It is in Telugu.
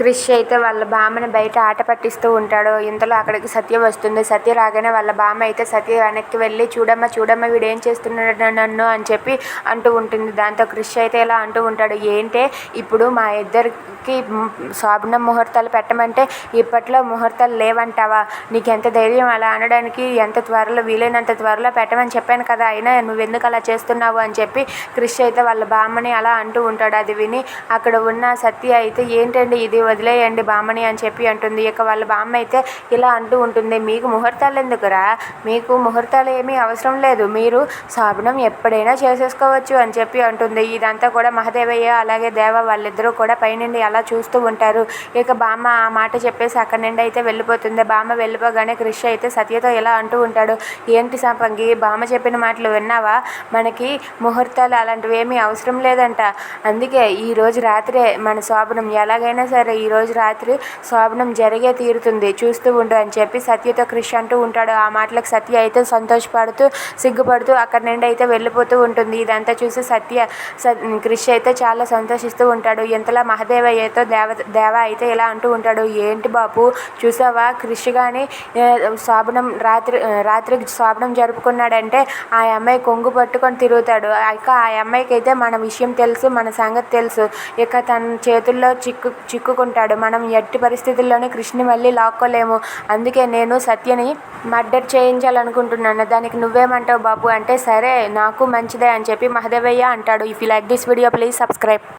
క్రిష్ అయితే వాళ్ళ బామ్మని బయట ఆట పట్టిస్తూ ఉంటాడు. ఇంతలో అక్కడికి సత్య వస్తుంది. సత్య రాగానే వాళ్ళ బామ్మ అయితే సత్య వెనక్కి వెళ్ళి చూడమ్మ చూడమ్మ వీడు ఏం చేస్తున్నాడు నన్ను అని చెప్పి అంటూ ఉంటుంది. దాంతో క్రిష్ అయితే ఇలా అంటూ ఉంటాడు. ఏంటే ఇప్పుడు మా ఇద్దరికి శోభన ముహూర్తాలు పెట్టమంటే ఇప్పట్లో ముహూర్తాలు లేవంటావా? నీకు ఎంత ధైర్యం అలా అనడానికి ఎంత త్వరలో వీలైనంత త్వరలో పెట్టమని చెప్పాను కదా అయినా నువ్వెందుకు అలా చేస్తున్నావు అని చెప్పి క్రిష్ అయితే వాళ్ళ బామ్మని అలా అంటూ ఉంటాడు. అది విని అక్కడ ఉన్న సత్య అయితే ఏంటండి ఇది వదిలేయండి బామ్మని అని చెప్పి అంటుంది. ఇక వాళ్ళ బామ్మ అయితే ఇలా అంటూ ఉంటుంది. మీకు ముహూర్తాలు ఎందుకురా? మీకు ముహూర్తాలు ఏమీ అవసరం లేదు. మీరు సాబనం ఎప్పుడైనా చేసేసుకోవచ్చు అని చెప్పి అంటుంది. ఇదంతా కూడా మహదేవయ్య అలాగే దేవ వాళ్ళిద్దరూ కూడా పైనుండి అలా చూస్తూ ఉంటారు. ఇక బామ్మ ఆ మాట చెప్పేసి అక్కడి నుండి అయితే వెళ్ళిపోతుంది. బామ్మ వెళ్ళిపోగానే క్రిష్ అయితే సత్యతో ఇలా అంటూ ఉంటాడు. ఏంటి సంపంగి బామ్మ చెప్పిన మాటలు విన్నావా? మనకి ముహూర్తాలు అలాంటివి ఏమీ అవసరం లేదంట. అందుకే ఈరోజు రాత్రే మన శోభనం ఎలాగైనా సరే ఈరోజు రాత్రి శోభనం జరిగే తీరుతుంది. చూస్తూ ఉండు అని చెప్పి సత్యతో క్రిష్ అంటూ ఉంటాడు. ఆ మాటలకు సత్య అయితే సంతోషపడుతూ సిగ్గుపడుతూ అక్కడి నుండి అయితే వెళ్ళిపోతూ ఉంటుంది. ఇదంతా చూసి సత్య క్రిష్ అయితే చాలా సంతోషిస్తూ ఉంటాడు. ఇంతలా మహదేవయ్యతో దేవ దేవ అయితే ఇలా అంటూ ఉంటాడు? ఏంటి బాపు? చూసావా? క్రిష్ కానీ శోభనం రాత్రి రాత్రికి శోభనం జరుపుకున్నాడంటే ఆ అమ్మాయి కొంగు పట్టుకొని తిరుగుతాడు. ఇక ఆ అమ్మాయికి అయితే మన విషయం తెలుసు మన సంగతి తెలుసు. ఇక తన చేతుల్లో చిక్కు చిక్కు చిక్కుకుంటాడు మనం ఎట్టి పరిస్థితుల్లోనే కృష్ణని మళ్ళీ లాక్కోలేము. అందుకే నేను సత్యని మర్డర్ చేయించాలనుకుంటున్నాను. దానికి నువ్వేమంటావు బాబు? అంటే సరే నాకు మంచిదే అని చెప్పి మహదేవయ్య అంటాడు. If you like this video please subscribe